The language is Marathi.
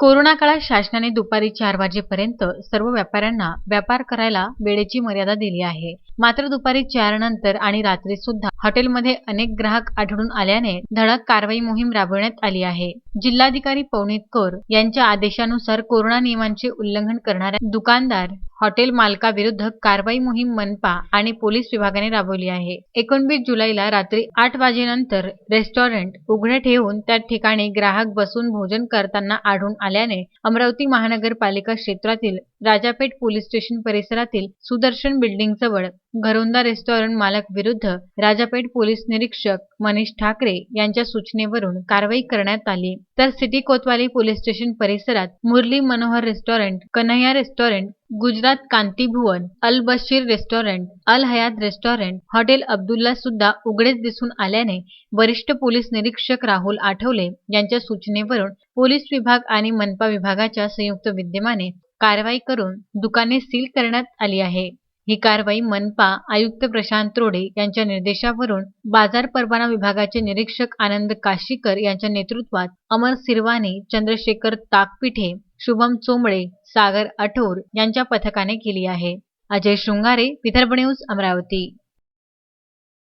कोरोना काळात शासनाने दुपारी चार वाजेपर्यंत सर्व व्यापाऱ्यांना व्यापार करायला वेळेची मर्यादा दिली आहे. मात्र दुपारी चार नंतर आणि रात्री सुद्धा हॉटेलमध्ये अनेक ग्राहक आढळून आल्याने धडक कारवाई मोहीम राबवण्यात आली आहे. जिल्हाधिकारी पवनीत कौर यांच्या आदेशानुसार कोरोना नियमांचे उल्लंघन करणाऱ्या दुकानदार हॉटेल मालकाविरुद्ध कारवाई मोहीम मनपा आणि पोलीस विभागाने राबवली आहे. एकोणवीस जुलैला रात्री आठ वाजेनंतर रेस्टॉरंट उघडे ठेवून त्या ठिकाणी ग्राहक बसून भोजन करताना आढळून आल्याने अमरावती महानगरपालिका क्षेत्रातील राजापेठ पोलीस स्टेशन परिसरातील सुदर्शन बिल्डिंग जवळ घरोंदा रेस्टॉरंट मालक विरुद्ध राजापेठ पोलीस निरीक्षक मनीष ठाकरे यांच्या सूचनेवरून कारवाई करण्यात आली. तर सिटी कोतवाली पोलीस स्टेशन परिसरात Murli Manohar restaurant Kanhaiya restaurant Gujarat Kanti Bhuvan Al Bashir restaurant Al Hayat restaurant hotel Abdullah सुद्धा उघडेच दिसून आल्याने वरिष्ठ पोलीस निरीक्षक राहुल आठवले यांच्या सूचनेवरून पोलीस विभाग आणि मनपा विभागाच्या संयुक्त विद्यमाने कारवाई करून दुकाने सील करण्यात आली आहे. ही कारवाई मनपा आयुक्त प्रशांत रोडे यांच्या निर्देशावरून बाजार परवाना विभागाचे निरीक्षक आनंद काशीकर यांच्या नेतृत्वात अमर सिरवाने चंद्रशेखर ताकपिठे शुभम चोंबळे सागर आठोर यांच्या पथकाने केली आहे. अजय शृंगारे विदर्भ न्यूज अमरावती.